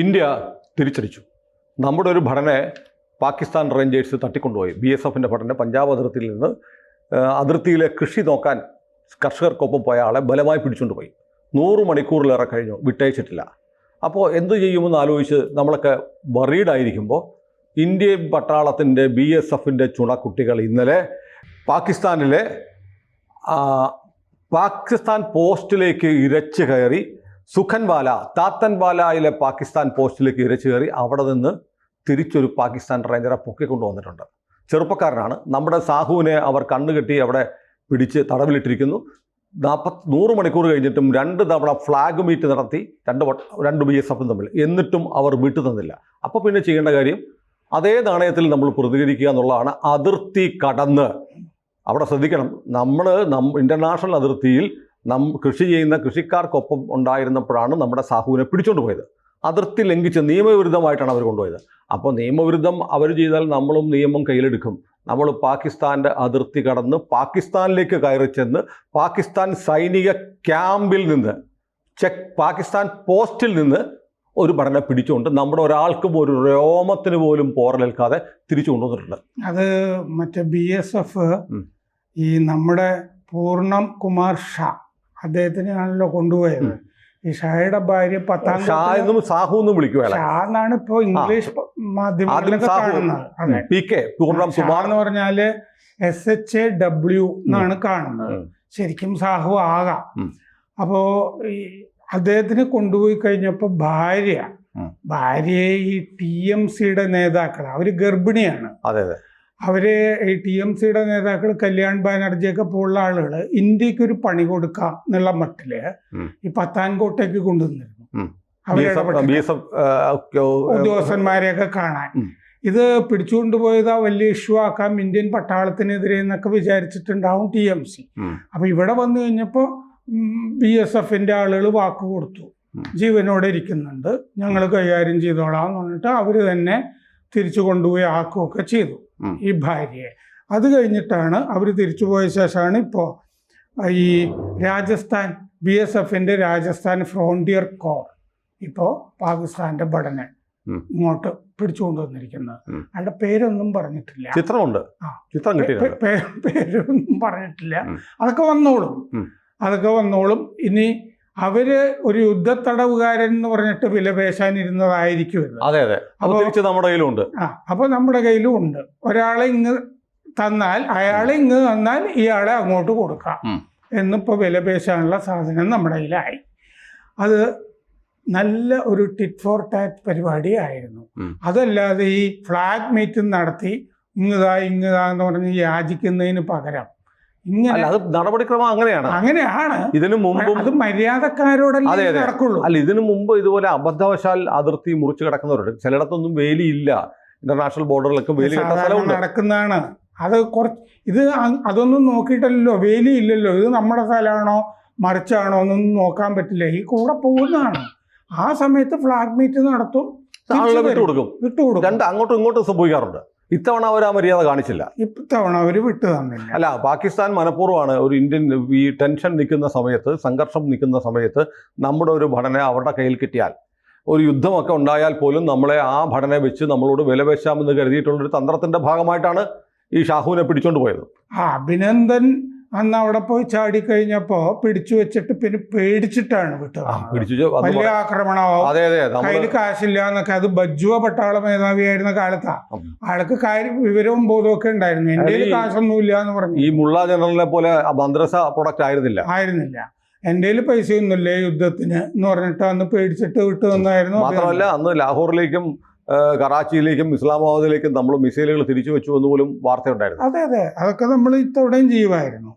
India തിരിച്ചടിച്ചു. നമ്മുടെ ഒരു ഭടനെ പാകിസ്ഥാൻ റേഞ്ചേഴ്സ് തട്ടിക്കൊണ്ടുപോയി. ബി എസ് എഫിന്റെ ഭടനെ പഞ്ചാബ് അതിർത്തിയിൽ നിന്ന് അതിർത്തിയിലെ കൃഷി നോക്കാൻ കർഷകർക്കൊപ്പം പോയ ആളെ ബലമായി പിടിച്ചുകൊണ്ടുപോയി. നൂറ് മണിക്കൂറിലേറെ കഴിഞ്ഞു വിട്ടയച്ചിട്ടില്ല. അപ്പോൾ എന്ത് ചെയ്യുമെന്ന് ആലോചിച്ച് നമ്മളൊക്കെ വറീഡായിരിക്കുമ്പോൾ ഇന്ത്യൻ പട്ടാളത്തിന്റെ ബി എസ് എഫിന്റെ ചുണക്കുട്ടികൾ ഇന്നലെ പാകിസ്ഥാനിലെ പാകിസ്ഥാൻ പോസ്റ്റിലേക്ക് ഇരച്ചു കയറി സുഖൻവാല താത്തൻവാലയിലെ പാകിസ്ഥാൻ പോസ്റ്റിലേക്ക് ഇരച്ചു കയറി അവിടെ നിന്ന് തിരിച്ചൊരു പാകിസ്ഥാൻ റേഞ്ചറെ പൊക്കിക്കൊണ്ടുവന്നിട്ടുണ്ട്. ചെറുപ്പക്കാരനാണ്. നമ്മുടെ സാഹുവിനെ അവർ കണ്ണുകെട്ടി അവിടെ പിടിച്ച് തടവിലിട്ടിരിക്കുന്നു. നാൽപ്പത് നൂറ് മണിക്കൂർ കഴിഞ്ഞിട്ടും രണ്ട് തവണ ഫ്ലാഗ് മീറ്റ് നടത്തി രണ്ട് രണ്ട് ബി എസ് എഫും തമ്മിൽ. എന്നിട്ടും അവർ വിട്ടു തന്നില്ല. അപ്പോൾ പിന്നെ ചെയ്യേണ്ട കാര്യം അതേ നാണയത്തിൽ നമ്മൾ പ്രതികരിക്കുക എന്നുള്ളതാണ്. അതിർത്തി കടന്ന്. അവിടെ ശ്രദ്ധിക്കണം. നമ്മൾ നം ഇന്റർനാഷണൽ അതിർത്തിയിൽ നം കൃഷി ചെയ്യുന്ന കൃഷിക്കാർക്കൊപ്പം ഉണ്ടായിരുന്നപ്പോഴാണ് നമ്മുടെ സാഹുവിനെ പിടിച്ചുകൊണ്ട് പോയത് അതിർത്തി ലംഘിച്ച് നിയമവിരുദ്ധമായിട്ടാണ് അവർ കൊണ്ടുപോയത്. അപ്പോൾ നിയമവിരുദ്ധം അവർ ചെയ്താൽ നമ്മളും നിയമം കയ്യിലെടുക്കും. നമ്മൾ പാകിസ്ഥാന്റെ അതിർത്തി കടന്ന് പാകിസ്ഥാനിലേക്ക് കയറി ചെന്ന് പാകിസ്ഥാൻ സൈനിക ക്യാമ്പിൽ നിന്ന് ചെക്ക് പാകിസ്ഥാൻ പോസ്റ്റിൽ നിന്ന് ഒരു ഭടനെ പിടിച്ചുകൊണ്ട് നമ്മുടെ ഒരാൾക്കും ഒരു രോമത്തിന് പോലും പോറലേൽക്കാതെ തിരിച്ചു കൊണ്ടുവന്നിട്ടുണ്ട്. അത് മറ്റേ ബി എസ് എഫ് ഈ നമ്മുടെ പൂർണം കുമാർ ഷാ അദ്ദേഹത്തിനെയാണല്ലോ കൊണ്ടുപോയത്. ഈ ഷായുടെ ഭാര്യ പത്താം ഷാ എന്നും സാഹു എന്നും വിളിക്കുക ഷാ എന്നാണ് ഇപ്പോ ഇംഗ്ലീഷ് മാധ്യമങ്ങളിലൊക്കെ കാണുന്നത്. ഷാ എന്ന് പറഞ്ഞാൽ എസ് എച്ച് എ ഡബ്ല്യു എന്നാണ് കാണുന്നത്. ശരിക്കും സാഹു ആകാം. അപ്പോ അദ്ദേഹത്തിനെ കൊണ്ടുപോയി കഴിഞ്ഞപ്പോ ഭാര്യ. ഭാര്യയെ ഈ ടി എം സിയുടെ നേതാക്കൾ അവർ ഗർഭിണിയാണ്. അതെ അതെ. അവർ ഈ ടി എം സിയുടെ നേതാക്കൾ കല്യാൺ ബാനർജിയൊക്കെ പോലുള്ള ആളുകൾ ഇന്ത്യയ്ക്ക് ഒരു പണി കൊടുക്കാം എന്നുള്ള മട്ടിൽ ഈ പത്താൻകോട്ടേക്ക് കൊണ്ടുവന്നിരുന്നു. അവരുടെ ഉദ്യോഗസ്ഥന്മാരെയൊക്കെ കാണാൻ. ഇത് പിടിച്ചുകൊണ്ടുപോയത് ആ വലിയ ഇഷ്യൂ ആക്കാം ഇന്ത്യൻ പട്ടാളത്തിനെതിരെ എന്നൊക്കെ വിചാരിച്ചിട്ടുണ്ടാവും ടി എം സി. അപ്പൊ ഇവിടെ വന്നു കഴിഞ്ഞപ്പോൾ ബി എസ് എഫിന്റെ ആളുകൾ വാക്ക് കൊടുത്തു. ജീവനോടെ ഇരിക്കുന്നുണ്ട്. ഞങ്ങൾ കൈകാര്യം ചെയ്തോളാം എന്ന് പറഞ്ഞിട്ട് അവർ തന്നെ തിരിച്ചു കൊണ്ടുപോയി ആക്കുകയൊക്കെ ചെയ്തു. ഈ ഭാര്യയെ. അത് കഴിഞ്ഞിട്ടാണ് അവർ തിരിച്ചുപോയ ശേഷമാണ് ഇപ്പോൾ ഈ രാജസ്ഥാൻ ബി എസ് എഫിന്റെ രാജസ്ഥാൻ ഫ്രോണ്ടിയർ കോർ ഇപ്പോൾ പാകിസ്ഥാന്റെ ഭടനെ ഇങ്ങോട്ട് പിടിച്ചുകൊണ്ടുവന്നിരിക്കുന്നത്. അയാളുടെ പേരൊന്നും പറഞ്ഞിട്ടില്ല. ചിത്രമുണ്ട്. ചിത്രം പേരൊന്നും പറഞ്ഞിട്ടില്ല. അതൊക്കെ വന്നോളും. അതൊക്കെ വന്നോളും. ഇനി അവർ ഒരു യുദ്ധ തടവുകാരൻ എന്ന് പറഞ്ഞിട്ട് വിലപേശാനിരുന്നതായിരിക്കും ഇത് അതെ അതെ. അപ്പോൾ അപ്പോ- തിരിച്ച് നമ്മുടെ കയ്യിലുണ്ട്. ആ അപ്പോൾ നമ്മുടെ കയ്യിലും ഉണ്ട്. ഒരാളെ ഇങ്ങ് തന്നാൽ അയാളെ ഇങ്ങ് തന്നാൽ ഇയാളെ അങ്ങോട്ട് കൊടുക്കാം. എന്നിപ്പോൾ എന്നിപ്പോ വിലപേശാനുള്ള സാധനം നമ്മുടെ കയ്യിലായി. അത് നല്ല ഒരു ടിറ്റ് ഫോർ ടാറ്റ് പരിപാടി ആയിരുന്നു അതല്ലാതെ ഈ ഫ്ലാഗ് മീറ്റിംഗ് നടത്തി ഇങ്ങതാ ഇങ്ങതാ എന്ന് പറഞ്ഞ് യാചിക്കുന്നതിന് പകരം ഇങ്ങനെ അത് നടപടിക്രമം അങ്ങനെയാണ്. അങ്ങനെയാണ്. ഇതിനു മുമ്പും അത് മര്യാദക്കാരോടല്ലേ അതെ, അതെ. നടക്കുള്ളൂ. അല്ല ഇതിനു മുമ്പ് ഇതുപോലെ അബദ്ധവശാൽ അതിർത്തി മുറിച്ചു കിടക്കുന്നവരുണ്ട്. ചിലയിടത്തൊന്നും വേലിയില്ല. ഇന്റർനാഷണൽ ബോർഡറിലൊക്കെ വേലി നടക്കുന്നതാണ്. അത് കുറച്ച് ഇത് അതൊന്നും നോക്കിയിട്ടല്ലോ വേലി ഇല്ലല്ലോ ഇത് നമ്മുടെ സ്ഥലമാണോ മറിച്ചാണോ എന്നൊന്നും നോക്കാൻ പറ്റില്ല. ഈ കൂടെ പോകുന്നതാണ്. ആ സമയത്ത് ഫ്ലാഗ് മീറ്റ് നടത്തും. വിട്ടുകൊടുക്കും വിട്ടുകൊടുക്കും രണ്ട് അങ്ങോട്ടും ഇങ്ങോട്ടും സംഭവിക്കാറുണ്ട്. ഇത്തവണ അവർ ആ മര്യാദ കാണിച്ചില്ല. ഇത്തവണ അവർ വിട്ടു തന്നില്ല. അല്ല പാകിസ്ഥാൻ മനഃപൂർവമാണ് ഒരു ഇന്ത്യൻ ഈ ടെൻഷൻ നിൽക്കുന്ന സമയത്ത് സംഘർഷം നിൽക്കുന്ന സമയത്ത് നമ്മുടെ ഒരു ഭടനെ അവരുടെ കയ്യിൽ കിട്ടിയാൽ ഒരു യുദ്ധമൊക്കെ ഉണ്ടായാൽ പോലും നമ്മളെ ആ ഭടനെ വെച്ച് നമ്മളോട് വിലപേശാമെന്ന് കരുതിയിട്ടുള്ളൊരു തന്ത്രത്തിന്റെ ഭാഗമായിട്ടാണ് ഈ ഷാഹുവിനെ പിടിച്ചോണ്ട് പോയത്. ആ അഭിനന്ദൻ അന്ന് അവിടെ പോയി ചാടിക്കഴിഞ്ഞപ്പോ പിടിച്ചു വെച്ചിട്ട് പിന്നെ പേടിച്ചിട്ടാണ് വിട്ടത്. വലിയ ആക്രമണമാവും. കയ്യിൽ കാശില്ല എന്നൊക്കെ. അത് ബജ്ജുവ പട്ടാള മേധാവിയായിരുന്ന കാലത്താ. ആൾക്ക് കാര്യം വിവരവും ബോധവും ഒക്കെ ഉണ്ടായിരുന്നു എന്റെ കാശൊന്നും ഇല്ല കാശൊന്നുമില്ല എന്ന് പറഞ്ഞു. ഈ മുള്ള ജനറലിനെ പോലെ മദ്രസ പ്രൊഡക്റ്റ് ആയിരുന്നില്ല. ആയിരുന്നില്ല. എന്റെ കയ്യിൽ പൈസയൊന്നുമില്ലേ യുദ്ധത്തിന് എന്ന് പറഞ്ഞിട്ട് അന്ന് പേടിച്ചിട്ട് വിട്ടു വന്നായിരുന്നു മാത്രമല്ല അന്ന് ലാഹോറിലേക്കും കറാച്ചിയിലേക്കും ഇസ്ലാമാബാദിലേക്കും നമ്മൾ മിസൈലുകൾ തിരിച്ചു വെച്ചു എന്ന് പോലും വാർത്തയുണ്ടായിരുന്നു. അതെ അതെ. അതൊക്കെ നമ്മൾ ഇത്തവണയും ചെയ്യുമായിരുന്നു.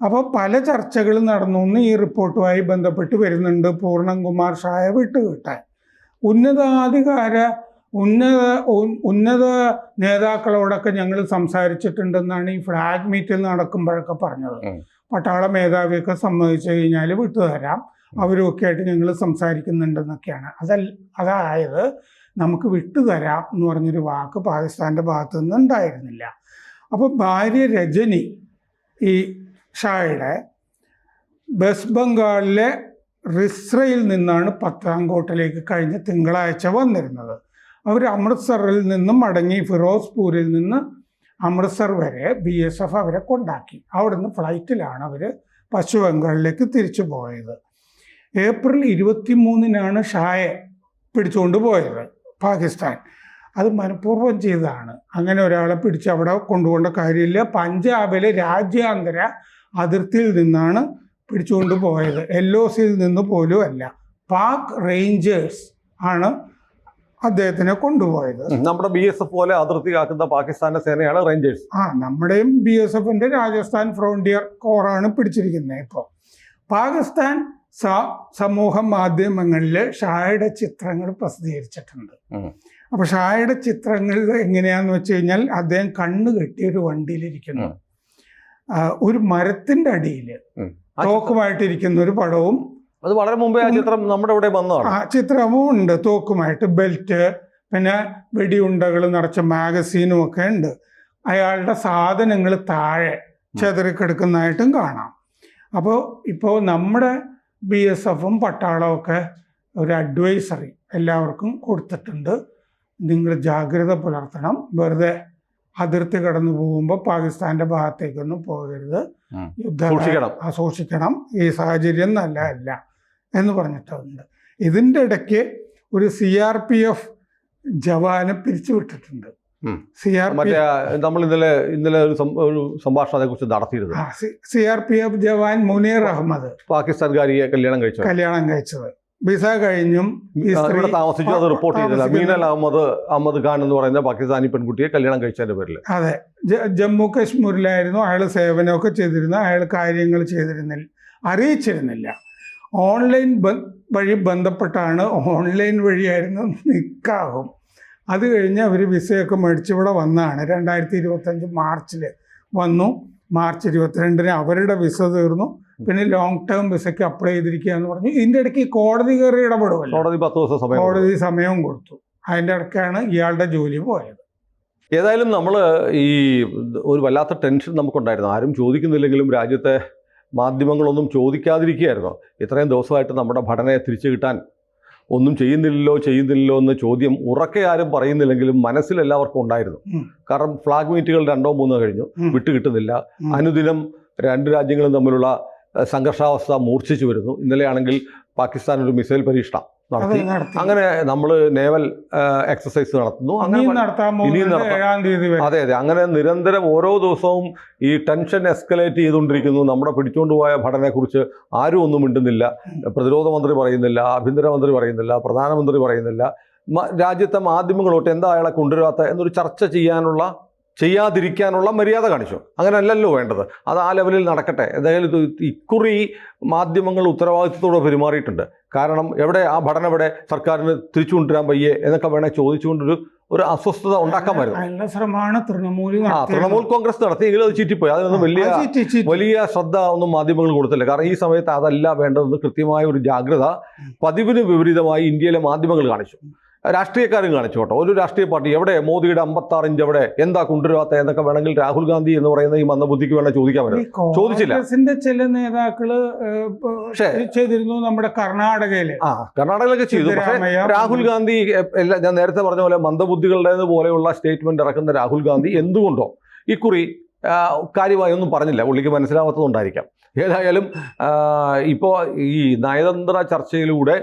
അപ്പോൾ പല ചർച്ചകളും നടന്നു എന്ന് ഈ റിപ്പോർട്ടുമായി ബന്ധപ്പെട്ട് വരുന്നുണ്ട് പൂർണം കുമാർ ഷായ വിട്ടുകിട്ടാൻ ഉന്നതാധികാര ഉന്നത ഉന്നത നേതാക്കളോടൊക്കെ ഞങ്ങൾ സംസാരിച്ചിട്ടുണ്ടെന്നാണ് ഈ ഫ്ലാഗ് മീറ്റിൽ നടക്കുമ്പോഴൊക്കെ പറഞ്ഞത്. പട്ടാള മേധാവിയൊക്കെ സമ്മതിച്ചു കഴിഞ്ഞാൽ വിട്ടുതരാം അവരുമൊക്കെ ആയിട്ട് ഞങ്ങൾ സംസാരിക്കുന്നുണ്ടെന്നൊക്കെയാണ്. അതല്ല അതായത് നമുക്ക് വിട്ടുതരാം എന്ന് പറഞ്ഞൊരു വാക്ക് പാകിസ്ഥാന്റെ ഭാഗത്തു നിന്ന് ഉണ്ടായിരുന്നില്ല അപ്പോൾ ഭാര്യ രജനി ഈ ഷായുടെ വെസ്റ്റ് ബംഗാളിലെ റിസ്രയിൽ നിന്നാണ് പത്താൻകോട്ടിലേക്ക് കഴിഞ്ഞ തിങ്കളാഴ്ച വന്നിരുന്നത്. അവർ അമൃത്സറിൽ നിന്നും മടങ്ങി ഫിറോസ്പൂരിൽ നിന്ന് അമൃത്സർ വരെ ബി എസ് എഫ് അവരെ കൊണ്ടാക്കി. അവിടുന്ന് ഫ്ലൈറ്റിലാണ് അവർ പശ്ചിമ ബംഗാളിലേക്ക് തിരിച്ചു പോയത്. ഏപ്രിൽ ഇരുപത്തി മൂന്നിനാണ് ഷായെ പിടിച്ചുകൊണ്ട് പോയത് പാകിസ്ഥാൻ. അത് മനഃപൂർവം ചെയ്തതാണ്. അങ്ങനെ ഒരാളെ പിടിച്ച് അവിടെ കൊണ്ടുപോകേണ്ട കാര്യമില്ല. പഞ്ചാബിലെ രാജ്യാന്തര അതിർത്തിയിൽ നിന്നാണ് പിടിച്ചുകൊണ്ട് പോയത്. എൽ ഒ സിയിൽ നിന്ന് പോലും അല്ല പാക് റേഞ്ചേഴ്സ് ആണ് അദ്ദേഹത്തിനെ കൊണ്ടുപോയത്. നമ്മുടെ ബി എസ് എഫ് പോലെ അതിർത്തി കാക്കുന്ന പാകിസ്ഥാന്റെ സേനയാണ് റേഞ്ചേഴ്സ്. ആ നമ്മുടെയും ബി എസ് എഫിന്റെ രാജസ്ഥാൻ ഫ്രോണ്ടിയർ കോറാണ് പിടിച്ചിരിക്കുന്നത് ഇപ്പോൾ പാകിസ്ഥാൻ സ- സമൂഹ മാധ്യമങ്ങളിൽ ഷായുടെ ചിത്രങ്ങൾ പ്രസിദ്ധീകരിച്ചിട്ടുണ്ട്. അപ്പൊ ഷായുടെ ചിത്രങ്ങൾ എങ്ങനെയാന്ന് വെച്ച് കഴിഞ്ഞാൽ അദ്ദേഹം കണ്ണ് കെട്ടി ഒരു വണ്ടിയിലിരിക്കുന്നു ഒരു മരത്തിന്റെ അടിയിൽ തോക്കുമായിട്ടിരിക്കുന്ന ഒരു പടവും അത് വളരെ മുമ്പേ ആ ചിത്രം നമ്മുടെ ഇവിടെ വന്നതാണ്. ആ ചിത്രവും ഉണ്ട്. തോക്കുമായിട്ട് ബെൽറ്റ് പിന്നെ വെടിയുണ്ടകൾ നിറച്ച മാഗസീനും ഒക്കെ ഉണ്ട്. അയാളുടെ സാധനങ്ങൾ താഴെ ചെതറിക്കെടുക്കുന്നതായിട്ടും കാണാം. അപ്പോൾ ഇപ്പോൾ നമ്മുടെ ബി എസ് എഫും പട്ടാളവും ഒക്കെ ഒരു അഡ്വൈസറി എല്ലാവർക്കും കൊടുത്തിട്ടുണ്ട്. നിങ്ങൾ ജാഗ്രത പുലർത്തണം. വെറുതെ അതിർത്തി കടന്നു പോകുമ്പോൾ പാകിസ്ഥാന്റെ ഭാഗത്തേക്കൊന്നും പോകരുത്. യുദ്ധം സൂക്ഷിക്കണം. ഈ സാഹചര്യം നല്ല അല്ല എന്ന് പറഞ്ഞിട്ടുണ്ട്. ഇതിന്റെ ഇടയ്ക്ക് ഒരു സി ആർ പി എഫ് ജവാനെ പിരിച്ചുവിട്ടിട്ടുണ്ട്. വിട്ടിട്ടുണ്ട് സി ആർ പി നമ്മൾ ഇന്നലെ ഇന്നലെ ഒരു സംഭാഷണം അതേക്കുറിച്ച് നടത്തിയിരുന്നു. C R P F jawan Munir Ahmed പാകിസ്ഥാൻകാരിയെ കല്യാണം കഴിച്ചു കല്യാണം കഴിച്ചത്. വിസ കഴിഞ്ഞും ഇവിടെ താമസിച്ചു അത് റിപ്പോർട്ട് ചെയ്തില്ല മീനൽ അഹമ്മദ് അഹമ്മദ് ഖാൻ എന്ന് പറയുന്ന പാകിസ്ഥാനി പെൺകുട്ടിയെ കല്യാണം കഴിച്ചതിന്റെ പേരിൽ അതെ. ജമ്മു കാശ്മീരിലായിരുന്നു അയാൾ സേവനമൊക്കെ ചെയ്തിരുന്നു അയാൾ കാര്യങ്ങൾ ചെയ്തിരുന്നില്ല അറിയിച്ചിരുന്നില്ല. ഓൺലൈൻ വഴി ബന്ധപ്പെട്ടാണ് ഓൺലൈൻ വഴിയായിരുന്നു നിക്കാഹും. അത് കഴിഞ്ഞ് അവർ വിസയൊക്കെ മേടിച്ച് വന്നാണ്. രണ്ടായിരത്തി ഇരുപത്തഞ്ച് മാർച്ചിൽ വന്നു. മാർച്ച് ഇരുപത്തിരണ്ടിന് അവരുടെ വിസ തീർന്നു. പിന്നെ ലോങ് ടേം വിസയ്ക്ക് അപ്ലൈ ചെയ്തിരിക്കുക എന്ന് പറഞ്ഞു. ഇതിന്റെ ഇടയ്ക്ക് കോടതി കയറി ഇടപെടുമല്ലോ കോടതി പത്ത് ദിവസം സമയം കോടതി സമയവും കൊടുത്തു. അതിന്റെ ഇടയ്ക്കാണ് ഇയാളുടെ ജോലി പോയത്. ഏതായാലും നമ്മൾ ഈ ഒരു വല്ലാത്ത ടെൻഷൻ നമുക്കുണ്ടായിരുന്നു. ആരും ചോദിക്കുന്നില്ലെങ്കിലും രാജ്യത്തെ മാധ്യമങ്ങളൊന്നും ചോദിക്കാതിരിക്കുകയായിരുന്നു. ഇത്രയും ദിവസമായിട്ട് നമ്മുടെ ഭടനയെ തിരിച്ചു കിട്ടാൻ ഒന്നും ചെയ്യുന്നില്ലല്ലോ ചെയ്യുന്നില്ലല്ലോ എന്ന ചോദ്യം ഉറക്കെ ആരും പറയുന്നില്ലെങ്കിലും മനസ്സിൽ എല്ലാവർക്കും ഉണ്ടായിരുന്നു. കാരണം ഫ്ലാഗ് മീറ്റുകൾ രണ്ടോ മൂന്നോ കഴിഞ്ഞു. വിട്ടുകിട്ടുന്നില്ല. അനുദിനം രണ്ട് രാജ്യങ്ങളും തമ്മിലുള്ള സംഘർഷാവസ്ഥ മൂർച്ഛിച്ചു വരുന്നു. ഇന്നലെയാണെങ്കിൽ പാകിസ്ഥാൻ ഒരു മിസൈൽ പരീക്ഷണം നടത്തി. അങ്ങനെ നമ്മൾ നേവൽ എക്സസൈസ് നടത്തുന്നു. അങ്ങനെ അതെ അതെ. അങ്ങനെ നിരന്തരം ഓരോ ദിവസവും ഈ ടെൻഷൻ എസ്കലേറ്റ് ചെയ്തുകൊണ്ടിരിക്കുന്നു. നമ്മുടെ പിടിച്ചുകൊണ്ടുപോയ ഭടനെക്കുറിച്ച് ആരും ഒന്നും മിണ്ടുന്നില്ല. പ്രതിരോധ മന്ത്രി പറയുന്നില്ല ആഭ്യന്തരമന്ത്രി പറയുന്നില്ല പ്രധാനമന്ത്രി പറയുന്നില്ല. രാജ്യത്തെ മാധ്യമങ്ങളോട്ട് എന്താ അയാളെ കൊണ്ടുവരാത്ത എന്നൊരു ചർച്ച ചെയ്യാനുള്ള ചെയ്യാതിരിക്കാനുള്ള മര്യാദ കാണിച്ചു. അങ്ങനെയല്ലല്ലോ വേണ്ടത്. അത് ആ ലെവലിൽ നടക്കട്ടെ. എന്തായാലും ഇത് ഇക്കുറി മാധ്യമങ്ങൾ ഉത്തരവാദിത്വത്തോടെ പെരുമാറിയിട്ടുണ്ട്. കാരണം എവിടെ ആ ഭടന എവിടെ സർക്കാരിന് തിരിച്ചു കൊണ്ടുവരാൻ വയ്യേ എന്നൊക്കെ വേണേൽ ചോദിച്ചുകൊണ്ടൊരു ഒരു അസ്വസ്ഥത ഉണ്ടാക്കാൻ പറ്റും ശ്രമമാണ് തൃണമൂൽ ആ തൃണമൂൽ കോൺഗ്രസ് നടത്തിയെങ്കിലും അത് ചീറ്റിപ്പോയി. അതിനൊന്നും വലിയ. വലിയ ശ്രദ്ധ ഒന്നും മാധ്യമങ്ങൾ കൊടുത്തില്ല. കാരണം ഈ സമയത്ത് അതല്ല വേണ്ടതെന്ന് കൃത്യമായ ഒരു ജാഗ്രത പതിവിന് വിപരീതമായി ഇന്ത്യയിലെ മാധ്യമങ്ങൾ കാണിച്ചു. രാഷ്ട്രീയക്കാരും കാണിച്ചു കേട്ടോ. ഒരു രാഷ്ട്രീയ പാർട്ടി എവിടെ? മോദിയുടെ അമ്പത്താറ് ഇഞ്ച് എവിടെ? എന്താ കൊണ്ടുവരാത്ത എന്നൊക്കെ വേണമെങ്കിൽ രാഹുൽ ഗാന്ധി എന്ന് പറയുന്ന ഈ മന്ദബുദ്ധിക്ക് വേണം ചോദിക്കാൻ പറ്റും. ചോദിച്ചില്ല. ചില നേതാക്കൾ ചെയ്തിരുന്നു നമ്മുടെ കർണാടകയിൽ. ആ കർണാടകയിലൊക്കെ ചെയ്തു. പക്ഷേ രാഹുൽ ഗാന്ധി ഞാൻ നേരത്തെ പറഞ്ഞ പോലെ മന്ദബുദ്ധികളുടേത് പോലെയുള്ള സ്റ്റേറ്റ്മെന്റ് ഇറക്കുന്ന രാഹുൽ ഗാന്ധി എന്തുകൊണ്ടോ ഇക്കുറി കാര്യമായി ഒന്നും പറഞ്ഞില്ല. പുള്ളിക്ക് മനസ്സിലാവാത്തതുകൊണ്ടായിരിക്കാം. ഏതായാലും ഇപ്പോൾ ഈ നയതന്ത്ര ചർച്ചയിലൂടെ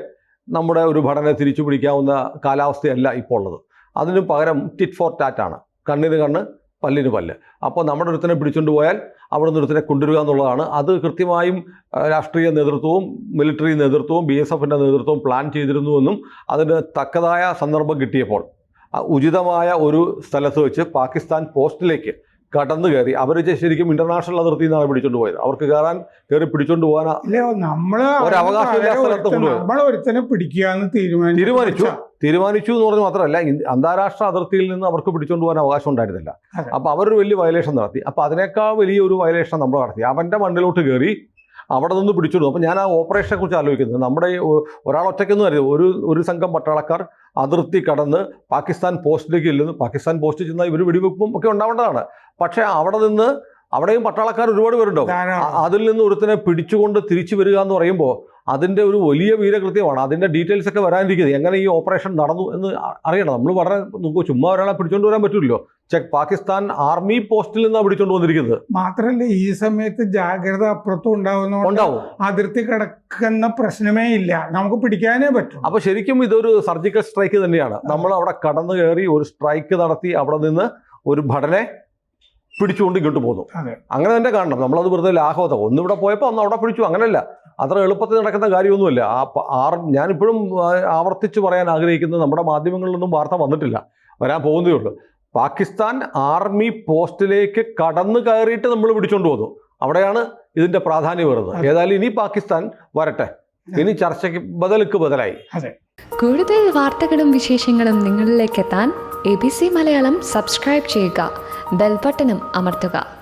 നമ്മുടെ ഒരു ഭടനെ തിരിച്ചു പിടിക്കാവുന്ന കാലാവസ്ഥയല്ല ഇപ്പോൾ ഉള്ളത്. അതിന് പകരം ടിറ്റ് ഫോർ ടാറ്റാണ് കണ്ണിന് കണ്ണ് പല്ലിന് പല്ല്. അപ്പോൾ നമ്മുടെ ഒരുത്തനെ പിടിച്ചുകൊണ്ട് പോയാൽ അവിടെ നിന്ന് ഒരുത്തനെ കൊണ്ടുവരിക എന്നുള്ളതാണ്. അത് കൃത്യമായും രാഷ്ട്രീയ നേതൃത്വവും മിലിറ്ററി നേതൃത്വവും ബി എസ് എഫിന്റെ നേതൃത്വവും പ്ലാൻ ചെയ്തിരുന്നുവെന്നും അതിന് തക്കതായ സന്ദർഭം കിട്ടിയപ്പോൾ ഉചിതമായ ഒരു സ്ഥലത്ത് വെച്ച് പാകിസ്ഥാൻ പോസ്റ്റിലേക്ക് കടന്നു കയറി. അവർ ശരിക്കും ഇന്റർനാഷണൽ അതിർത്തി നിന്നാണ് പിടിച്ചോണ്ട് പോയത്. അവർക്ക് കയറാൻ കയറി പിടിച്ചോണ്ട് പോകാൻ നമ്മൾ ഒരുത്തനെ പിടിക്കാന്ന് തീരുമാനിച്ചു. തീരുമാനിച്ചു. എന്ന് പറഞ്ഞു മാത്രമല്ല അന്താരാഷ്ട്ര അതിർത്തിയിൽ നിന്ന് അവർക്ക് പിടിച്ചുകൊണ്ട് പോകാൻ അവകാശം ഉണ്ടായിരുന്നില്ല. അപ്പൊ അപ്പോൾ അവരൊരു വലിയ വയലേഷൻ നടത്തി. അപ്പോൾ അതിനേക്കാൾ വലിയ ഒരു വയലേഷൻ നമ്മൾ നടത്തി. അവന്റെ മണ്ണിലോട്ട് കയറി അവിടെ നിന്ന് പിടിച്ചുകൊണ്ടു അപ്പോൾ ഞാൻ ആ ഓപ്പറേഷനെ കുറിച്ച് ആലോചിക്കുന്നത്. നമ്മുടെ ഒരാൾ ഒറ്റയ്ക്കൊന്നും അറിയാം ഒരു ഒരു സംഘം പട്ടാളക്കാർ അതിർത്തി കടന്ന് പാകിസ്ഥാൻ പോസ്റ്റിലേക്ക് ഇല്ലെന്ന് പാകിസ്ഥാൻ പോസ്റ്റ് ചെന്നാൽ ഇവർ വെടിവെപ്പും ഒക്കെ ഉണ്ടാവേണ്ടതാണ്. പക്ഷേ അവിടെ നിന്ന് അവിടെയും പട്ടാളക്കാർ ഒരുപാട് പേരുണ്ടാവും. ധാരാളം. അതിൽ നിന്ന് ഒരുത്തിനെ പിടിച്ചുകൊണ്ട് തിരിച്ചു വരിക എന്ന് പറയുമ്പോൾ അതിന്റെ ഒരു വലിയ വീരകൃത്യമാണ്. അതിന്റെ ഡീറ്റെയിൽസ് ഒക്കെ വരാനിരിക്കുന്നത്. എങ്ങനെ ഈ ഓപ്പറേഷൻ നടന്നു എന്ന് അറിയണം. നമ്മൾ വളരെ നമുക്ക് ചുമ്മാ ഒരാളെ പിടിച്ചോണ്ട് വരാൻ പറ്റില്ലല്ലോ. ചെക്ക് പാകിസ്ഥാൻ ആർമി പോസ്റ്റിൽ നിന്നാണ് പിടിച്ചോണ്ട് വന്നിരിക്കുന്നത്. മാത്രല്ല ഈ സമയത്ത് ജാഗ്രത അപ്പുറത്തും ഉണ്ടാവുന്ന അതിർത്തി കിടക്കുന്ന പ്രശ്നമേ ഇല്ല. നമുക്ക് പിടിക്കാനേ പറ്റും. അപ്പൊ ശരിക്കും ഇതൊരു സർജിക്കൽ സ്ട്രൈക്ക് തന്നെയാണ്. നമ്മൾ അവിടെ കടന്നു കയറി ഒരു സ്ട്രൈക്ക് നടത്തി അവിടെ നിന്ന് ഒരു ഭടനെ പിടിച്ചുകൊണ്ട് ഇങ്ങോട്ട് പോന്നു. അങ്ങനെ തന്നെ കാണണം. നമ്മളത് വെറുതെ ലാഘവത ഒന്ന് ഇവിടെ പോയപ്പോൾ ഒന്ന് അവിടെ പിടിച്ചു. അങ്ങനെയല്ല അത്ര എളുപ്പത്തിൽ നടക്കുന്ന കാര്യമൊന്നുമില്ല. ആ ആറ് ആർ ഞാനിപ്പോഴും ആവർത്തിച്ച് പറയാൻ ആഗ്രഹിക്കുന്നത് നമ്മുടെ മാധ്യമങ്ങളിലൊന്നും വാർത്ത വന്നിട്ടില്ല. വരാൻ പോകുന്നതേ ഉള്ളൂ. പാകിസ്ഥാൻ ആർമി പോസ്റ്റിലേക്ക് കടന്നു കയറിയിട്ട് നമ്മൾ പിടിച്ചുകൊണ്ട് പോകുന്നു അവിടെയാണ് ഇതിന്റെ പ്രാധാന്യം വരുന്നത്. ഏതായാലും ഇനി പാകിസ്ഥാൻ വരട്ടെ. ഇനി ചർച്ചയ്ക്ക് ബദലുക്ക് ബദലായി. കൂടുതൽ വാർത്തകളും വിശേഷങ്ങളും നിങ്ങളിലേക്ക് എത്താൻ A B C Malayalam subscribe ചെയ്യുക. ബെൽബട്ടനും അമർത്തുക.